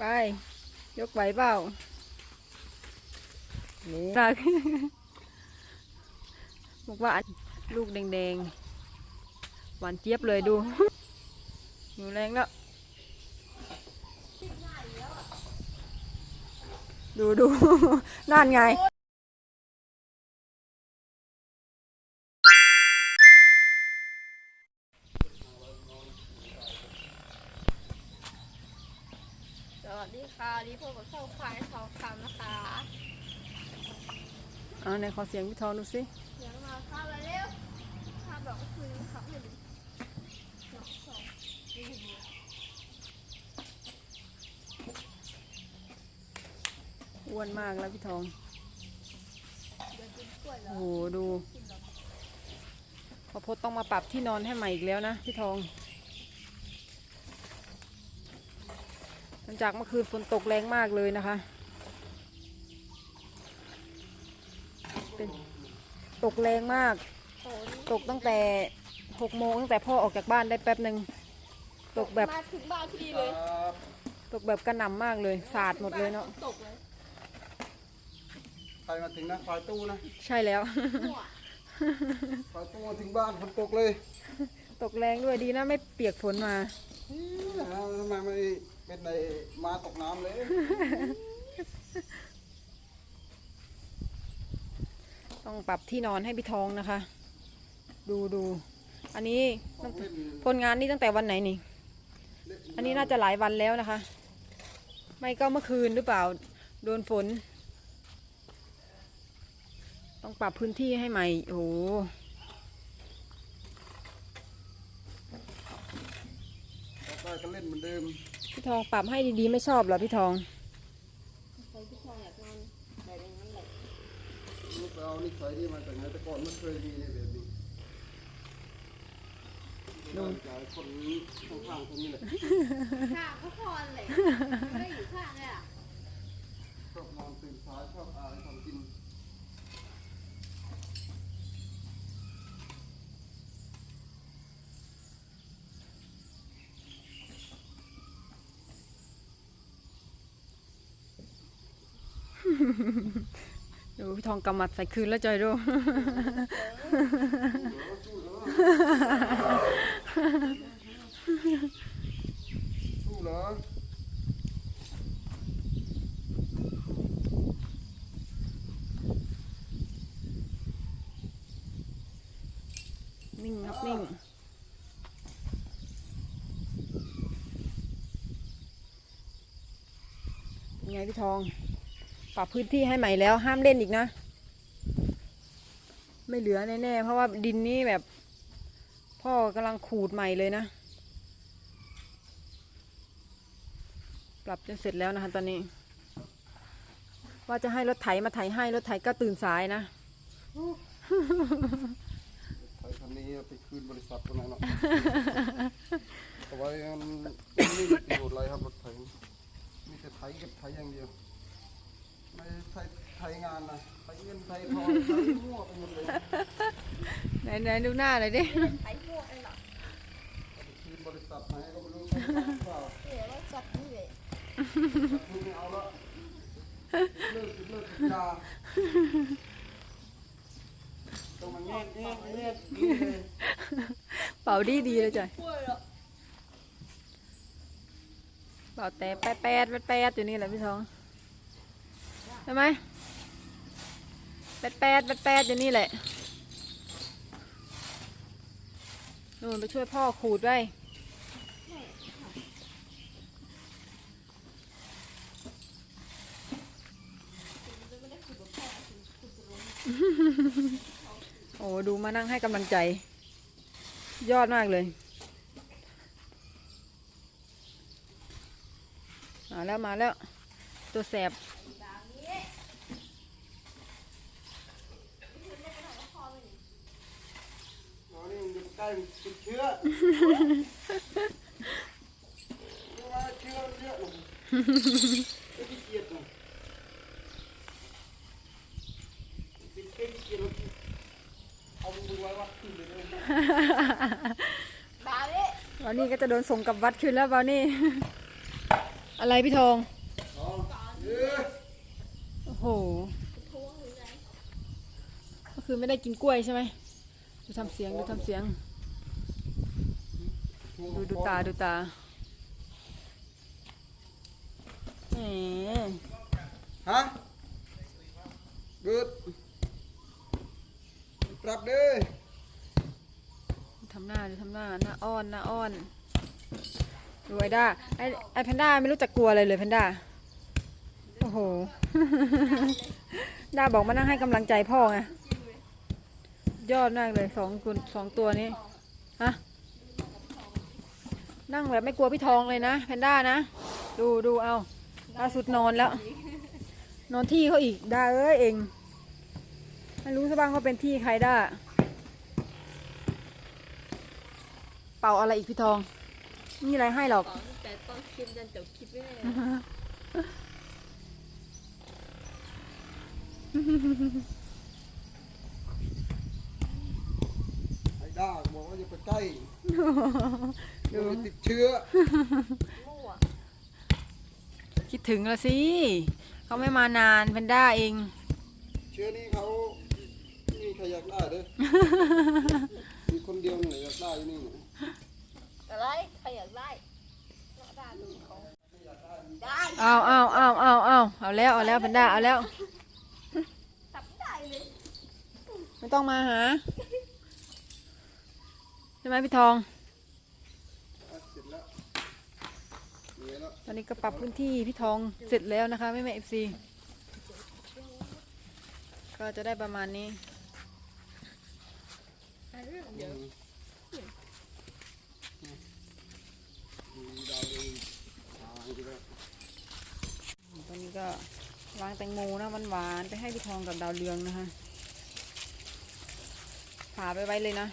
ไป ยกไหวเปล่านี่รักบอกว่าอันลูกแดงๆ หวานเจี๊ยบเลยดูอยู่แรงแล้ว ดูดูนั่นไง ดีค่ะนี่พบกับช่องควายทองคำนะคะเอาไหนขอเสียงพี่ทองดูสิเสียงมาข้าวเร็วข้าวบอกว่าคืนขับให้ดูสองสองนี่ดูอ้วนมากแล้วพี่ทองเดี๋ยวกินกล้วยแล้โอ้วโหดูกินแล้วพอพดต้องมาปรับที่นอนให้ใหม่อีกแล้วนะพี่ทองหลัง จากเมื่อคืนฝนตกแรงมากเลยนะคะ เป็นตกแรงมากโอ้นี่ตกตั้งแต่หกโมงตั้งแต่พ่อออกจากบ้านได้แป๊บหนึ่งตกแบบมาถึงบ้านพอดีเลย ตกแบบกระหน่ำมากเลย สาดหมดเลยเนาะตกเลยใครมาถึงนะควายตู้นะ ใช่แล้วหัวควายตู้มาถึงบ้านฝนตกเลย ตกแรงด้วยดีนะไม่เปียกฝนมานะฮะทำ ไมไม่เป็นในมาตกน้ำเลย ต้องปรับที่นอนให้พี่ทองนะคะ ดูดูอันนี้ของเล่นผลงานนี่ตั้งแต่วันไหนนี่ อันนี้น่าจะหลายวันแล้วนะคะ ไม่ก็เมื่อคืนหรือเปล่า โดนฝน ต้องปรับพื้นที่ให้ใหม่ โอ้ โหต่อไปก็เล่นเหมือนเดิม พี่ทองปรับให้ดีๆไม่ชอบเหรอพี่ทองใครที่ชอบอยากนอนแบบนั้นแหละลูกเรานี่ใส่ที่มาจากไหนแต่ก่อนไม่เคยมีเนี่ยแบบนี้ดูจากคนข้างๆคนนี้แหละ ข้างก็พอเลยไม่ได้อยู่ข้างเลยอะ ชอบนอนตื่นสายชอบอะไรทำกิน ดูพี่ทองกำมัดใส่คืนแล้วจอยดูสู้เหรอนิ่งครับนิ่งยังไงพี่ทอง ปรับพื้นที่ให้ใหม่แล้วห้ามเล่นอีกนะ ไม่เหลือแน่ๆเพราะว่าดินนี่แบบ พ่อกำลังขูดใหม่เลยนะ ปรับจนเสร็จแล้วนะคะตอนนี้ ว่าจะให้รถไถมาไถให้รถไถก็ตื่นสายนะไถคันนี้เอาไปคืนบริษัทคนนั้นเนาะเอาไว้มันไม่มีประโยชน์อะไรครับรถไถมีแต่ไถเก็บไถอย่างเดียว ไม่ได้ไถไถงานนะไถเงินไถทองไถมั่วไปหมดเลยไหนไหนดูหน้าหน่อยดิไอ้พวกไอ้หรอเอาไปคืนบริษัทไหนก็ไม่รู้ใครทำหรือเปล่าเดี๋ยวเราจับนี่เลยคุณไม่เอาละเลิกเลิกยาต้องมาแง่แง่แง่นี่เลยเป่าดีดีเลยจ้ะกล้วยเหรอเป่าแต่แป๊ดแป๊ดแป๊ดแป๊ดอยู่นี่แหละพี่ทองใช่ไหมแปดแปดแปดแปดอยู่นี่แหละนู่นไปช่วยพ่อขูดไว้โอ้ดูมานั่งให้กำลังใจ ยอดมากเลยมาแล้วมาแล้ว ตัวแสบ อ๋อนี่มันอยู่ใกล้ติดเชื้อเชื้อเชื้อเชื้อหนุ่มไม่ขี้เกียจหนุ่มติดเชื้อขี้เกียจแล้วเอามือไว้วัดขึ้นไปเลยบาเล่บาวนี่ก็จะโดนส่งกับวัดคืนแล้วบาวนี่อะไรพี่ทองโอ้โหก็คือไม่ได้กินกล้วยใช่ไหมดูทำเสียงดูทำเสียง ดูดูตาดูตาแหมฮะกึดปรับเด้อทำหน้าดูทำหน้าหน้าอ้อนหน้าอ้อนดูไอ้ด้าไอ้ไอ้แพนด้าไม่รู้จักกลัวอะไรเลยแพนด้าโอ้โห ด้าบอกมานั่งให้กำลังใจพ่อไง ยอดมากเลยสองคนสองตัวนี้ ฮะ นั่งแบบไม่กลัวพี่ทองเลยนะแพนด้านะ ดูดูเอาล่าสุดนอนแล้ว นอนที่เขาอีกด้าเอ้ยเองไม่รู้ซะบ้างว่าเป็นที่ใครด้าเป่าอะไรอีกพี่ทองไม่มีอะไรให้หรอกต่อตั้งแต่ต้นคลิปจนจบคลิปไม่ได้ไอ้ด้าบอกว่าอย่าไปใกล้ เดี๋ยวมันติดเชื้อมั่วคิดถึงแล้วสิเขาไม่มานานแพนด้าเอง เชื้อนี้เขาไม่มีใครอยากได้เด้อ มีคนเดียวนี่แหละอยากได้อยู่นี่อะไรใครอยากได้ก็ได้ดูเขาได้เอาเอาเอาเอาเอาเอาแล้วเอาแล้วแพนด้าเอาแล้วจับได้เลยไม่ต้องมาหาใช่ไหมพี่ทอง อะเสร็จแล้วเหนื่ อยแล้วตอนนี้ก็ปรับพื้นที่พี่ทองเสร็จแล้วนะคะไม่แม่เอฟซีก็จะได้ประมาณนี้ตอนนี้ก็วางแตงโมนะหวานๆไปให้พี่ทองกับดาวเรืองนะคะผ่าไปไว้เลยนะ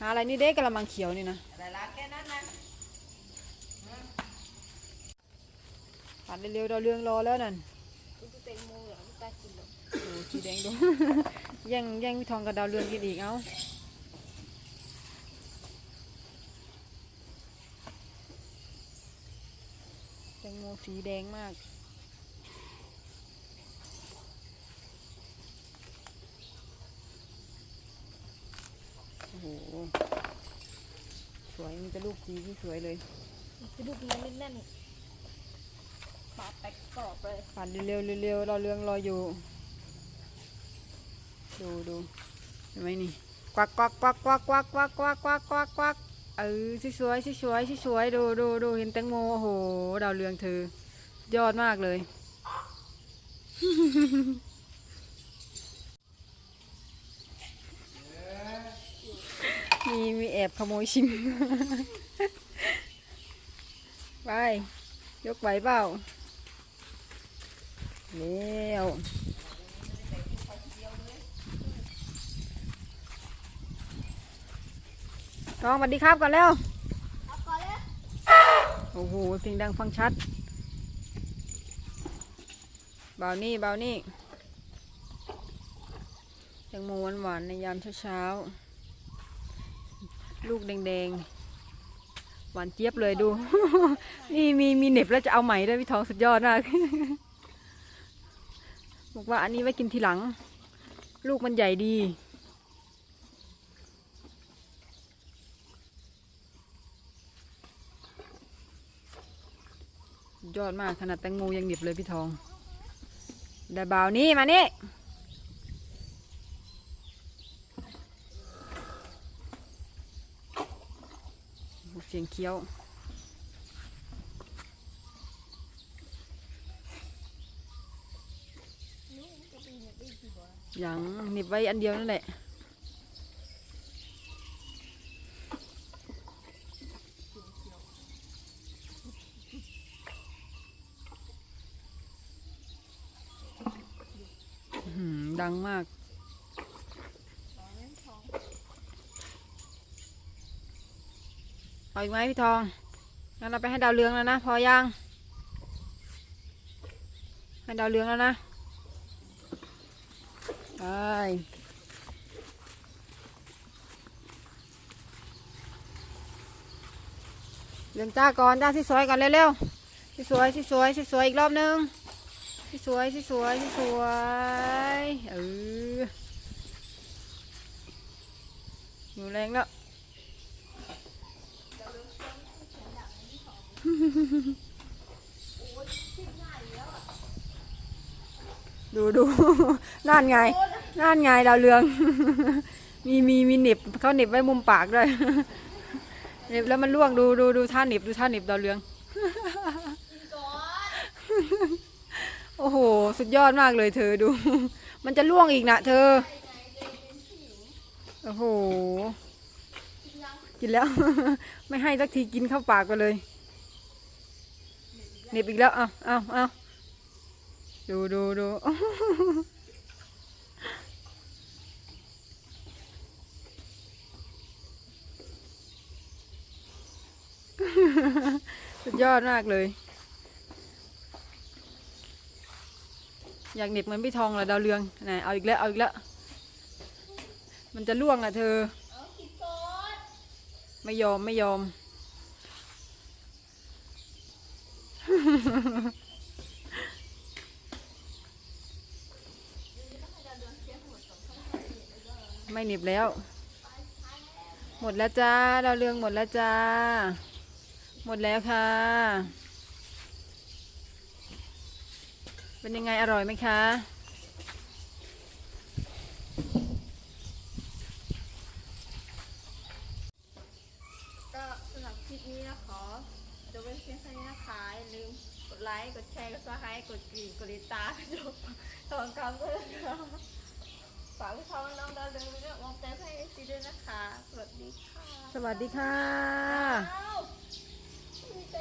หาอะไรนี่เด็กกระมังเขียวนี่นะอะไรละแค่นั้นนะผ่านเร็วๆดาวเรืองรอแล้วนั่นกูจะเต็งโมเหรอไม่กล้ากินหรอกโอ้สีแดงดูแย่งแย่งพี่ทองกับดาวเรืองกินอีกเอ้าแตงโมสีแดงมาก โอ้โห สวย มันจะลูกสีที่สวยเลยจะดูมันแน่นๆปลาแตกกรอบเลยผ่านเร็วๆเร็วๆรอเรืองรออยู่ ดูดูเห็นไหมนี่กวักกวักกวักกวักกวักกวักกวักกวักกวักกวักเออสวยๆสวยๆสวยๆดูดูดูเห็นแตงโมโอ้โหดาวเรืองเธอยอดมากเลย มีมีแอบขโมยชิม ไป ยกไหวเปล่าเร็วน้องสวัสดีครับก่อนแล้วโอ้โหเสียงดังฟังชัด เบานี่เบานี่แตงโมหวานๆในยามเช้าๆ ลูกแดงๆ หวานเจี๊ยบเลยดู นี่มีมีเหน็บแล้วจะเอาใหม่ด้วยพี่ทองสุดยอดมากบอกว่าอันนี้ไว้กินทีหลัง ลูกมันใหญ่ดี ยอดมากขนาดแตงโมยังหนิบเลยพี่ทองได้บ่าวนี่มานี่โอ้เสียงเคี้ยว อย่างหนิบไว้อันเดียวนั่นแหละดังมาก สองนั้นทอง เออีกไหมพี่ทองงั้นเราไปให้ดาวเรืองแล้วนะ พอยังให้ดาวเรืองแล้วนะไปเรื่องจ้าก่อนจ้าที่สวยก่อนเร็วๆที่สวยที่สวยที่สวยอีกรอบนึงที่สวยที่สวยที่สวยเอออยู่แรงแล้ว ดูดูนั่นไงนั่นไงดาวเรือง มีมีมีเหน็บเขาเหน็บไว้มุมปากด้วยเหน็บแล้วมันล่วงดูดูดูท่าเหน็บดูท่าเหน็บดาวเรือง โอ้โห สุดยอดมากเลยเธอดู มันจะล่วงอีกนะเธอ โอ้โห กินแล้ว ไม่ให้สักทีกินเข้าปากไปเลย เน็บอีกแล้วเอาเอาเอาดูดูดูสุดยอดมากเลย อยากเน็บเหมือนพี่ทองเหรอดาวเรืองไหนเอาอีกแล้วเอาอีกแล้ว มันจะล่วงอะเธอ ไม่ยอมไม่ยอม ไม่หนีบแล้ว หมดแล้วจ้า เราเรืองหมดแล้วจ้า หมดแล้วค่ะ เป็นยังไงอร่อยไหมคะ พียงเท่านี้นะคะอย่าลืมกดไลค์ กดแชร์ กดซับสไครต์กดกรีดกดติดตามกดจบสองคำก็เลยนะฝากพี่องน้องดาวเรืองด้วยมองใจให้ซีด้วยนะคะ สวัสดีค่ะสวัสดีค่ะ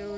ดู